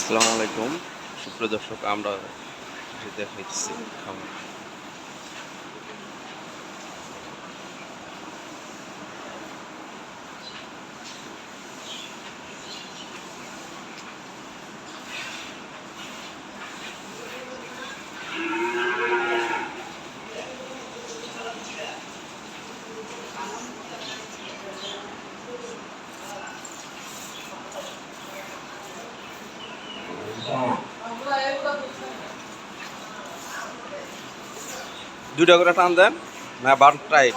আসসালামু আলাইকুম। সুপ্রিয় দর্শক আমরা দেখাইছি খামার দুইটা করে টান দেন। না বারোটাই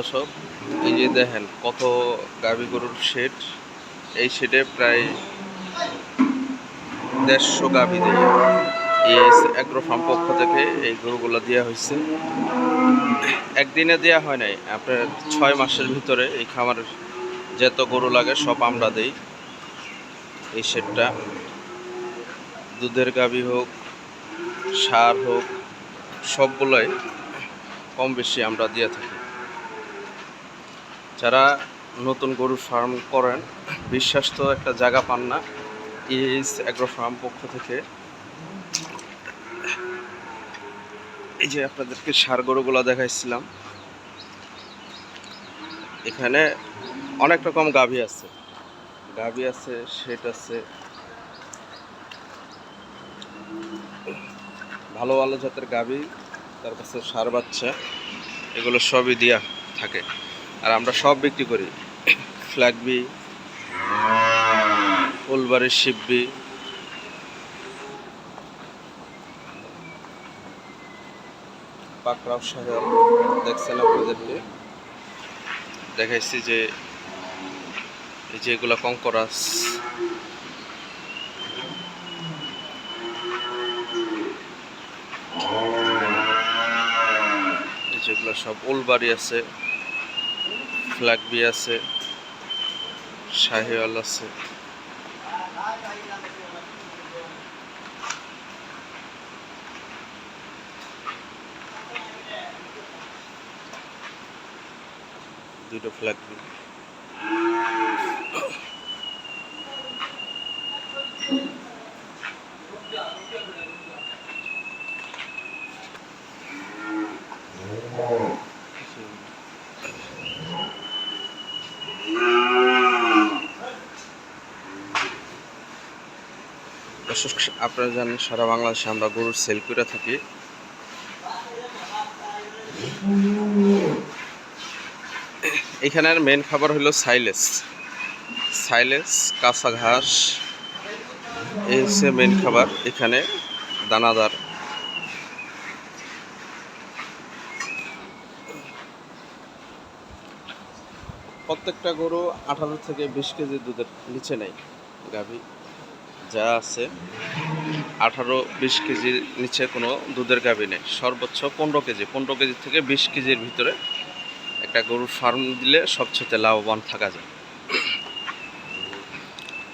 দর্শক, এই যে দেখেন কত গাভী গরুর শেড, এই শেডে প্রায় দেড়শো গাভী দিয়ে অ্যাগ্রো ফার্ম পক্ষ থেকে এই গরুগুলো দেওয়া হয়েছে। একদিনে দেওয়া হয় নাই, আপনার ছয় মাসের ভিতরে এই খামারের যত গরু লাগে সব আমরা দেই এই শেডটা। দুধের গাভী হোক, সার হোক, সবগুলোই কম বেশি আমরা দিয়ে থাকি। যারা নতুন গরুর ফার্ম করেন বিশ্বাস তো একটা জায়গা পান না ইস অ্যাগ্রো ফার্ম পক্ষ থেকে। এই যে আপনাদেরকে সার গরুগুলো দেখাইছিলাম। এখানে অনেক রকম গাভী আছে। গাভী আছে সেট আছে। ভালো ভালো জাতের গাভী, তার কাছে সার বাচ্চা, এগুলো সবই দেওয়া থাকে। আর আমরা সব বিক্রি করি। ফ্ল্যাগবি ফুলবাড়ির শিববি পাকড়াও সাহেব দেখছেন আপনাদেরকে দেখাইছি যে এই যে এগুলো কঙ্করাস যেগুলো সব উলবাড়ি আছে। ফ্ল্যাগবি আছে শাহিওয়াল আছে। দুটো ফ্ল্যাগবি দর্শক আপনারা জানেন, সারা বাংলাদেশে আমরা গরুর সেল করে থাকি। এখানের মেন খাবার হলো সাইলেস। সাইলেস, কাঁচা ঘাস, এই হচ্ছে মেন খাবার। এখানে দানাদার। প্রত্যেকটা গরু আঠারো থেকে বিশ কেজি দুধের নিচে নেই, গাভী। যা আছে, আঠারো বিশ কেজির নিচে কোনো দুধের গাভী নেই। সর্বোচ্চ পনেরো কেজি পনেরো কেজি থেকে বিশ কেজির ভিতরে একটা গরুর ফার্ম দিলে সবচেয়ে লাভবান থাকা যায়।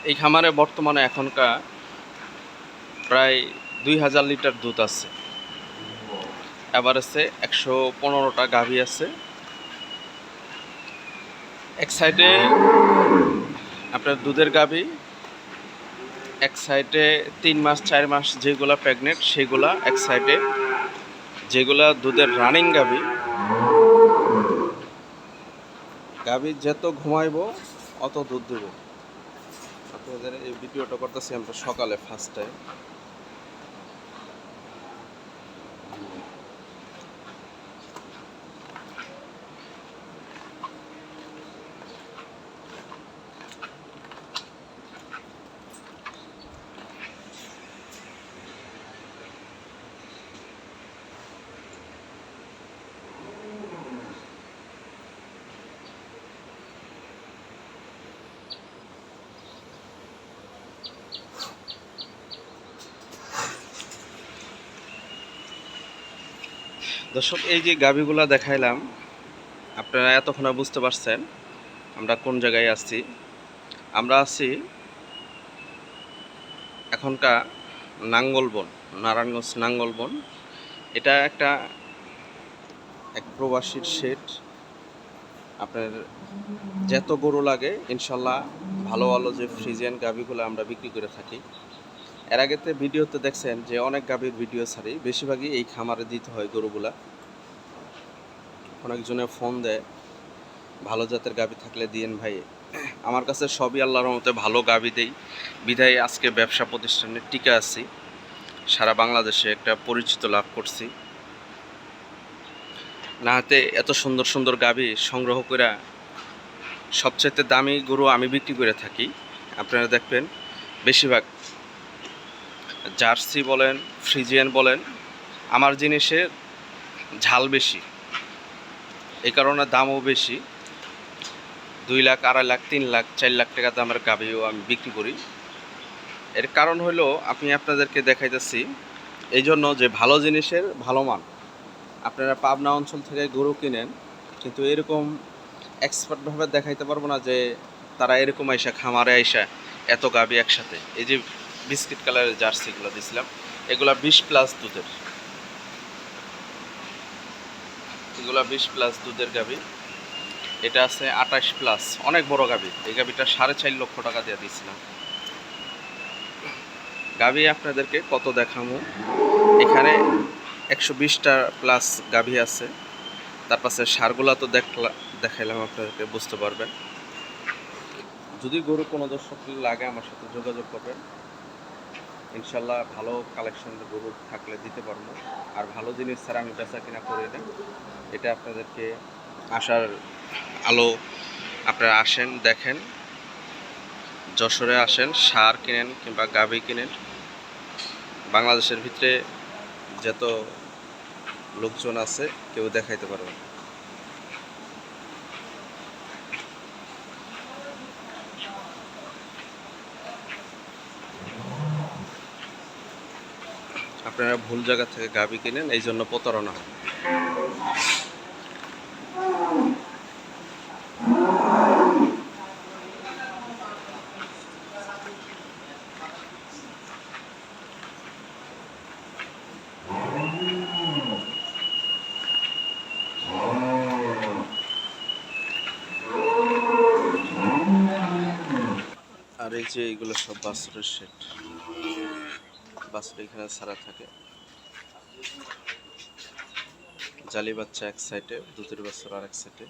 এই খামারে বর্তমানে এখনকার প্রায় দুই হাজার লিটার দুধ আছে। এভারেজে একশো পনেরোটা গাভী আছে। এক সাইডে আপনার দুধের গাভী এক সাইডে তিন মাস, চার মাস যেগুলা প্রেগনেন্ট সেগুলা এক সাইডে যেগুলা দুধের রানিং গাবি গাভি যত ঘুমাইব, অত দুধ দেবো। আপনাদের এই ভিডিওটা করতেছি আমরা সকালে ফার্স্ট টাইম দর্শক, এই যে গাভিগুলা দেখাইলাম, আপনারা এতক্ষণ বুঝতে পারছেন আমরা কোন জায়গায় আছি। আমরা আছি এখনকার নাঙ্গলবন নারায়ণগঞ্জ নাঙ্গলবন এটা একটা এক প্রবাসীর শেড। আপনার যত গরু লাগে, ইনশাল্লাহ ভালো ভালো যে ফ্রিজিয়ান গাভিগুলো আমরা বিক্রি করে থাকি। এর আগেতে ভিডিওতে দেখছেন যে অনেক গাভীর ভিডিও ছাড়ি, বেশিরভাগই এই খামারে দিতে হয় গরুগুলা। অনেকজনে ফোন দেয়, ভালো জাতের গাভী থাকলে দিয়েন ভাই। আমার কাছে সবই আল্লাহর মতে ভালো গাভী দেই। বিধায় আজকে ব্যবসা প্রতিষ্ঠানে টিকে আছি। সারা বাংলাদেশে একটা পরিচিত লাভ করছি। না হাতে এত সুন্দর সুন্দর গাভী সংগ্রহ করে সবচেয়ে দামি গরু আমি বিক্রি করে থাকি। আপনারা দেখবেন, বেশিরভাগ জার্সি বলেন, ফ্রিজিয়ান বলেন, আমার জিনিসে ঝাল বেশি এই কারণে দামও বেশি। দুই লাখ, আড়াই লাখ, তিন লাখ, চার লাখ টাকা দামের গাভিও আমি বিক্রি করি। এর কারণ হলো, আমি আপনাদেরকে দেখাইতেছি এই জন্য যে ভালো জিনিসের ভালো মান, আপনারা পাবনা অঞ্চল থেকে গরু কিনেন, কিন্তু এরকম এক্সপার্টভাবে দেখাইতে পারব না যে তারা এরকম আইসা, খামারে আইসা, এত গাভি একসাথে। এই যে বিস্কিট কালারের জার্সিগুলো দিছিলাম। এগুলা বিশ প্লাস দুধের। এগুলা বিশ প্লাস দুধের গাভি। এটা আছে আঠাশ প্লাস অনেক বড় গাভি। এই গাভিটা সাড়ে চার লক্ষ টাকা দিয়ে দিয়েছিলাম গাভি আপনাদেরকে কত দেখামো এখানে একশো বিশটা প্লাস গাভি আছে। তার পাশে সারগুলা তো দেখলা দেখাইলাম আপনাদেরকে, বুঝতে পারবেন। যদি গরু কোনো দর্শক লাগে আমার সাথে যোগাযোগ করবেন। ইনশাল্লাহ ভালো কালেকশনের গরু থাকলে দিতে পারব। আর ভালো জিনিস ছাড়া আমি বেচা কিনা করে দেন এটা আপনাদেরকে আসার আলো আপনারা আসেন, দেখেন। যশোরে আসেন, সার কিনেন কিংবা গাভি কিনেন। বাংলাদেশের ভিতরে যত লোকজন আছে, কেউ দেখাইতে পারবে আপনারা ভুল জায়গা থেকে গাভি কিনেন, এই জন্য প্রতারণা হয়। আর এই যে এইগুলো সব বাছুরের সেট বাছুর এখানে সারা থাকে। জালি বাচ্চা এক সাইডে দুধের বাছুর আরেক সাইডে